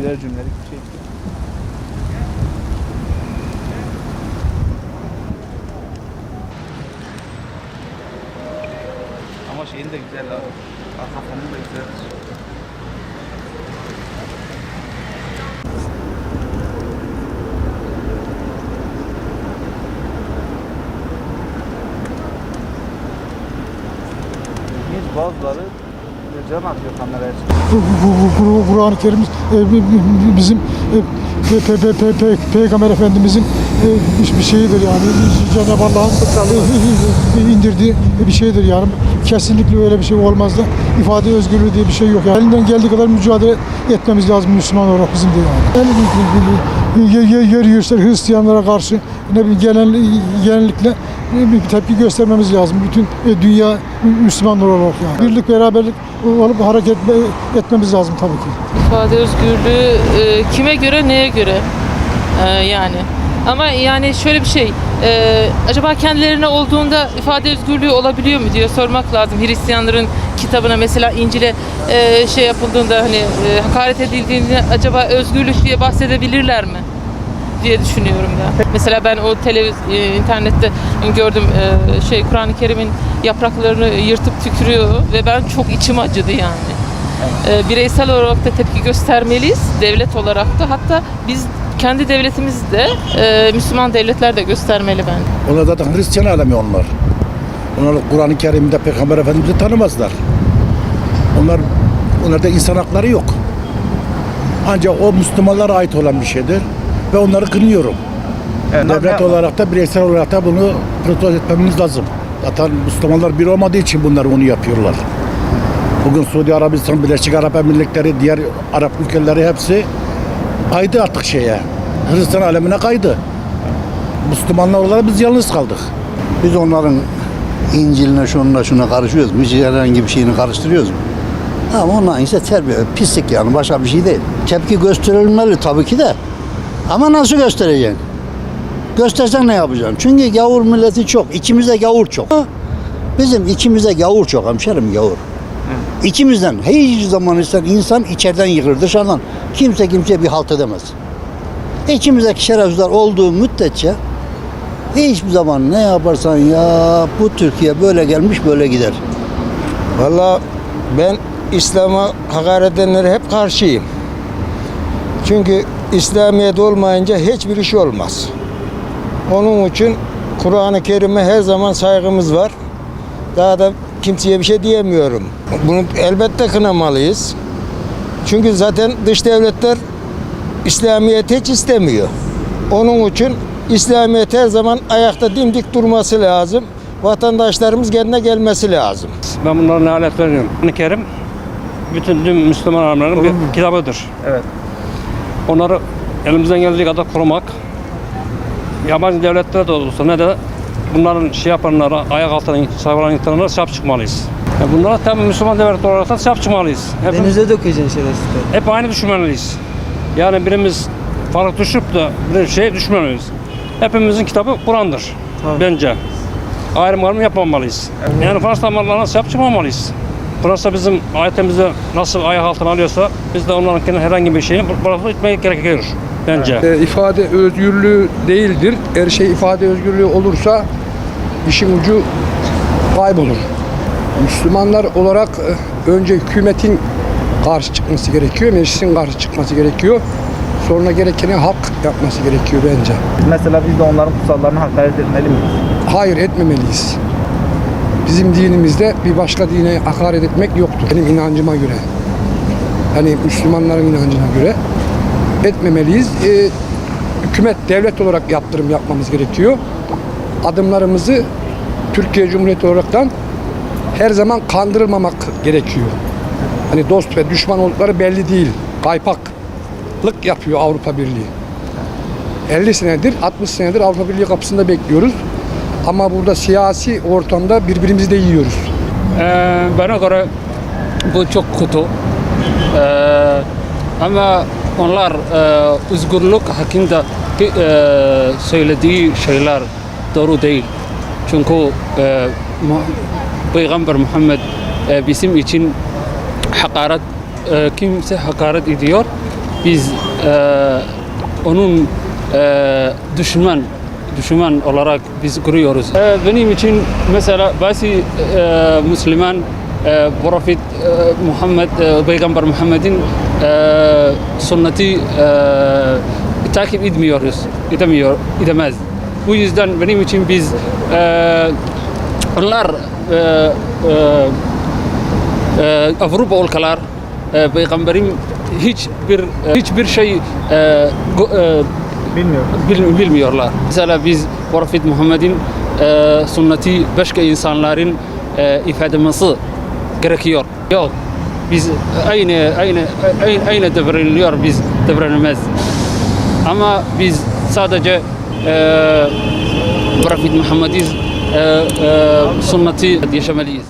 birer cümlelik bir şey. Ama şeyin de güzel abi. Arka fonu da güzel. Bazıları can atıyor kameraya. Kur'an-ı Kerim e, bi- bi- bizim e, pe- pe- pe- pe- pe- Peygamber Efendimizin e, bir- şeyidir yani Cenab-ı Allah'ın e, indirdiği bir şeydir yani kesinlikle öyle bir şey olmaz da ifade özgürlüğü diye bir şey yok yani elinden geldiği kadar mücadele etmemiz lazım Müslüman olarak bizim de yani. yer, yürüse Hristiyanlara karşı ne bileyim genel, genellikle bir tepki göstermemiz lazım bütün e, dünya Müslümanlar olarak yani. Birlik beraberlik olup hareket etmemiz lazım tabii ki. İfade özgürlüğü e, kime göre neye göre E, yani. Ama yani şöyle bir şey, acaba kendilerine olduğunda ifade özgürlüğü olabiliyor mu diye sormak lazım. Hristiyanların kitabına mesela İncil'e şey yapıldığında hani hakaret edildiğinde acaba özgürlük diye bahsedebilirler mi? Diye düşünüyorum ya. Mesela ben o televiz e, internette gördüm e, şey Kur'an-ı Kerim'in yapraklarını yırtıp tükürüyor ve ben çok içim acıdı yani. E, bireysel olarak da tepki göstermeliyiz devlet olarak da hatta biz kendi devletimiz de e, Müslüman devletler de göstermeli bence. Onlar zaten Hristiyan alemi onlar. Onlar Kur'an-ı Kerim'de Peygamber Efendimiz'i tanımazlar. Onlar onlarda insan hakları yok. Ancak o Müslümanlara ait olan bir şeydir ve onları kınıyorum. Evet, Devlet ne- olarak da bireysel olarak da bunu protesto etmemiz lazım. Zaten Müslümanlar bir olmadığı için bunlar onu yapıyorlar. Bugün Suudi Arabistan, Birleşik Arap Emirlikleri, diğer Arap ülkeleri hepsi kaydı artık şeye. Hristiyan alemine kaydı. Müslümanlar olarak biz yalnız kaldık. Biz onların İncil'ine şununla şuna karışıyoruz. mu? Hiç herhangi bir şeyini karıştırıyoruz mu? Ama onların ise terbiye, pislik yani başka bir şey değil. Tepki gösterilmeli tabii ki de. Ama nasıl göstereceksin? Göstersen ne yapacaksın? Çünkü gavur milleti çok. İçimizde gavur çok. Bizim içimizde gavur çok hemşerim gavur. İçimizden hiç zaman ister insan içeriden yıkılır dışarıdan. Kimse kimseye bir halt edemez. İçimizdeki şerefsizler olduğu müddetçe Hiçbir zaman ne yaparsan ya bu Türkiye böyle gelmiş böyle gider. Valla ben İslam'a hakaret edenlere hep karşıyım. Çünkü İslamiyet olmayınca hiçbir iş olmaz. Onun için Kur'an-ı Kerim'e her zaman saygımız var. Daha da kimseye bir şey diyemiyorum. Bunu elbette kınamalıyız. Çünkü zaten dış devletler İslamiyet hiç istemiyor. Onun için İslamiyet her zaman ayakta dimdik durması lazım. Vatandaşlarımız kendine gelmesi lazım. Ben bunların ne alet veriyorum. Kur'an-ı Kerim bütün tüm Müslüman alemlerin bir kitabıdır. Evet. Onları elimizden geldiği kadar korumak, yabancı devletlere de olsa ne de bunların şey yapanlara, ayak altına savuran insanlara sahip çıkmalıyız. Yani bunlara tabii Müslüman devlet olarak da sahip çıkmalıyız. Hep, Denize dökeceksin şerefsizleri. hep aynı düşünmeliyiz. Yani birimiz farklı düşüp de bir şey düşmemeliyiz. Hepimizin kitabı Kur'an'dır Tabii. bence. Ayrım ayrım yapmamalıyız. Yani Fransız damarlarına sahip çıkmamalıyız. Fransa bizim ayetimizi nasıl ayak altına alıyorsa biz de onların herhangi bir şeyini bırakıp gitmek gerekiyor bence. E, ifade özgürlüğü değildir. Her şey ifade özgürlüğü olursa işin ucu kaybolur. Müslümanlar olarak e, önce hükümetin karşı çıkması gerekiyor, meclisin karşı çıkması gerekiyor. Sonra gerekeni halk yapması gerekiyor bence. Mesela biz de onların kutsallarına hakaret etmeli miyiz? Hayır etmemeliyiz. Bizim dinimizde bir başka dine hakaret etmek yoktur. Benim inancıma göre. Yani Müslümanların inancına göre etmemeliyiz. Ee, hükümet, devlet olarak yaptırım yapmamız gerekiyor. Adımlarımızı Türkiye Cumhuriyeti olaraktan her zaman kandırılmamak gerekiyor. Hani dost ve düşman oldukları belli değil. Kaypaklık yapıyor Avrupa Birliği. 50 senedir, 60 senedir Avrupa Birliği kapısında bekliyoruz. Ama burada siyasi ortamda birbirimizi de yiyoruz. Ee, bana göre bu çok kötü. Ee, ama onlar e, özgürlük hakkında e, söylediği şeyler doğru değil. Çünkü e, Peygamber Muhammed e, bizim için hakaret e, kimse hakaret ediyor. biz e, onun e, düşman düşman olarak biz görüyoruz. E, benim için mesela bazı e, Müslüman e, Profet e, Muhammed, e, Peygamber Muhammed'in e, sünneti e, takip etmiyoruz, edemiyor, edemez. Bu yüzden benim için biz e, onlar e, e, e, Avrupa ülkeler e, peygamberin hiçbir hiçbir şey e, go- e, bil- bilmiyorlar. Mesela biz Profet Muhammed'in e, sünneti başka insanların e, ifademesi gerekiyor. Yok. Biz aynı aynı aynı, aynı davranılıyor biz davranamaz. Ama biz sadece e, Profet Muhammed'in e, e, sünneti yaşamalıyız.